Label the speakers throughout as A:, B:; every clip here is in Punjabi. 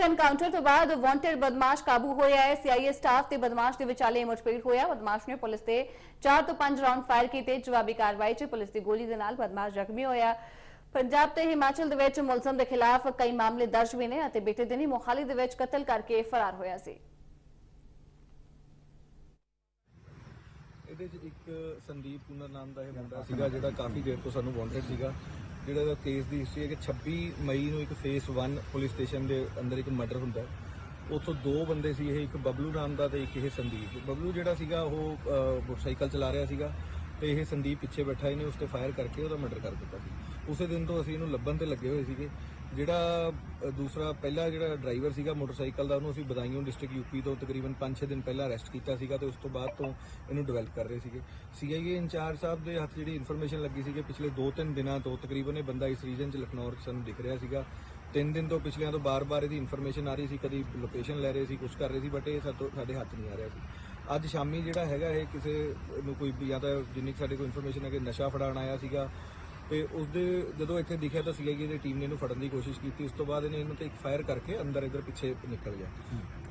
A: ਵਿੱਚ ਐਨਕਾਊਂਟਰ ਤੋਂ ਬਾਅਦ ਵਾਂਟਡ ਬਦਮਾਸ਼ ਕਾਬੂ ਹੋਇਆ ਹੈ। ਸੀਆਈਏ ਸਟਾਫ ਤੇ ਬਦਮਾਸ਼ ਦੇ ਵਿਚਾਲੇ ਮੁਠਭੇੜ ਹੋਇਆ। ਬਦਮਾਸ਼ ਨੇ ਪੁਲਿਸ ਤੇ 4 ਤੋਂ 5 ਰਾਉਂਡ ਫਾਇਰ ਕੀਤੇ। ਜਵਾਬੀ ਕਾਰਵਾਈ 'ਚ ਪੁਲਿਸ ਦੀ ਗੋਲੀ ਦੇ ਨਾਲ ਬਦਮਾਸ਼ ਜ਼ਖਮੀ ਹੋਇਆ। ਪੰਜਾਬ ਤੇ ਹਿਮਾਚਲ ਦੇ ਵਿੱਚ ਮੁਲਜ਼ਮ ਦੇ ਖਿਲਾਫ ਕਈ ਮਾਮਲੇ ਦਰਜ ਵੀ ਨੇ ਅਤੇ ਬੀਤੇ ਦਿਨੀ ਮੋਹਾਲੀ ਦੇ ਵਿੱਚ ਕਤਲ ਕਰਕੇ ਫਰਾਰ ਹੋਇਆ ਸੀ।
B: ਇਹਦੇ 'ਚ ਇੱਕ ਸੰਦੀਪ ਪੁਨਰ ਨਾਮ ਦਾ ਇਹ ਮੁੰਡਾ ਸੀਗਾ, ਜਿਹੜਾ ਕਾਫੀ ਦੇਰ ਤੋਂ ਸਾਨੂੰ ਵਾਂਟਡ ਸੀਗਾ। ਜਿਹੜਾ ਦਾ ਕੇਸ ਦੀ ਹਿਸਟਰੀ ਹੈ ਕਿ 26 ਮਈ ਨੂੰ ਇੱਕ ਫੇਸ 1 ਪੁਲਿਸ ਸਟੇਸ਼ਨ ਦੇ ਅੰਦਰ ਇੱਕ ਮਰਡਰ ਹੁੰਦਾ ਉੱਥੋਂ ਦੋ ਬੰਦੇ ਸੀ ਇਹ, ਇੱਕ ਬਬਲੂ ਨਾਮ ਦਾ ਤੇ ਇੱਕ ਇਹ ਸੰਦੀਪ। ਬਬਲੂ ਜਿਹੜਾ ਸੀਗਾ ਉਹ ਮੋਟਰਸਾਈਕਲ ਚਲਾ ਰਿਹਾ ਸੀਗਾ। ਤੇ ਇਹ ਸੰਦੀਪ ਪਿੱਛੇ ਬੈਠਾ, ਇਹਨੇ ਉਸ ਤੇ ਫਾਇਰ ਕਰਕੇ ਉਹਦਾ ਮਰਡਰ ਕਰ ਦਿੱਤਾ ਸੀ। ਉਸੇ ਦਿਨ ਤੋਂ ਅਸੀਂ ਇਹਨੂੰ ਲੱਭਣ ਤੇ ਲੱਗੇ ਹੋਏ ਸੀਗੇ। ਜਿਹੜਾ ਦੂਸਰਾ, ਪਹਿਲਾ ਜਿਹੜਾ ਡਰਾਈਵਰ ਸੀਗਾ ਮੋਟਰਸਾਈਕਲ ਦਾ, ਉਹਨੂੰ ਅਸੀਂ ਬਦਾਈਂ ਡਿਸਟ੍ਰਿਕਟ ਯੂਪੀ ਤੋਂ ਤਕਰੀਬਨ 5-6 ਦਿਨ ਪਹਿਲਾਂ ਅਰੈਸਟ ਕੀਤਾ ਸੀਗਾ ਤੇ ਉਸ ਤੋਂ ਬਾਅਦ ਤੋਂ ਇਹਨੂੰ ਡਿਵੈਲਪ ਕਰ ਰਹੇ ਸੀਗੇ। ਸੀਆਈਏ ਇੰਚਾਰਜ ਸਾਹਿਬ ਦੇ ਹੱਥ ਜਿਹੜੀ ਇਨਫੋਰਮੇਸ਼ਨ ਲੱਗੀ ਸੀ ਕਿ ਪਿਛਲੇ 2-3 ਦਿਨਾਂ ਤੋਂ ਤਕਰੀਬਨ ਇਹ ਬੰਦਾ ਇਸ ਰੀਜਨ 'ਚ ਲਖਨੌਰ 'ਚ ਸਾਨੂੰ ਦਿਖ ਰਿਹਾ ਸੀਗਾ। ਤਿੰਨ ਦਿਨ ਤੋਂ ਪਿਛਲਿਆਂ ਤੋਂ ਬਾਰ-ਬਾਰ ਇਹਦੀ ਇਨਫੋਰਮੇਸ਼ਨ ਆ ਰਹੀ ਸੀ, ਕਦੀ ਲੋਕੇਸ਼ਨ ਲੈ ਰਹੇ ਸੀ ਕੁਝ ਕਰ ਰਹੇ ਸੀ ਬਟ ਇਹ ਸਾਤੋਂ ਸਾਡੇ ਹੱਥ ਨਹੀਂ ਆ ਰਿਹਾ ਸੀ। ਅੱਜ ਸ਼ਾਮੀ ਜਿਹੜਾ ਹੈਗਾ ਇਹ ਕਿਸੇ ਨੂੰ ਕੋਈ ਜਾਂ ਤਾਂ ਜਿੰਨੀ ਕੁ ਸਾਡੇ ਕੋਲ ਇਨਫੋਰਮੇਸ਼ਨ ਹੈ ਕਿ ਨਸ਼ਾ ਫੜਾਉਣ ਆਇਆ ਸੀਗਾ। ਤੇ ਉਸਦੇ ਜਦੋਂ ਇੱਥੇ ਦਿਖਿਆ ਤਾਂ ਸੀਆਈਏ ਦੀ ਟੀਮ ਨੇ ਇਹਨੂੰ ਫੜਨ ਦੀ ਕੋਸ਼ਿਸ਼ ਕੀਤੀ। ਉਸ ਤੋਂ ਬਾਅਦ ਇਹਨੇ ਇਹਨੂੰ ਤੇ ਇੱਕ ਫਾਇਰ ਕਰਕੇ ਅੰਦਰ ਇਧਰ ਪਿੱਛੇ ਨਿਕਲ ਗਿਆ।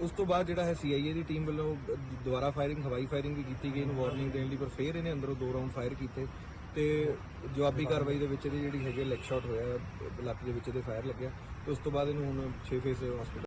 B: ਉਸ ਤੋਂ ਬਾਅਦ ਜਿਹੜਾ ਹੈ ਸੀਆਈਏ ਦੀ ਟੀਮ ਵੱਲੋਂ ਦੁਬਾਰਾ ਫਾਇਰਿੰਗ ਹਵਾਈ ਫਾਇਰਿੰਗ ਵੀ ਕੀਤੀ ਗਈ ਇਹਨੂੰ ਵਾਰਨਿੰਗ ਦੇਣ ਲਈ ਪਰ ਫਿਰ ਇਹਨੇ ਅੰਦਰੋਂ ਦੋ ਰਾਉਂਡ ਫਾਇਰ ਕੀਤੇ। ਤੇ ਜਵਾਬੀ ਕਾਰਵਾਈ ਦੇ ਵਿੱਚ ਇਹਦੀ ਜਿਹੜੀ ਹੈਗੀ ਲੈਗ ਸ਼ਾਟ ਹੋਇਆ ਲੱਕ ਦੇ ਵਿੱਚ ਇਹਦੇ ਫਾਇਰ ਲੱਗਿਆ। ਤੇ ਉਸ ਤੋਂ ਬਾਅਦ ਇਹਨੂੰ ਹੁਣ 6 ਫੇਸ ਹਸਪੀਟਲ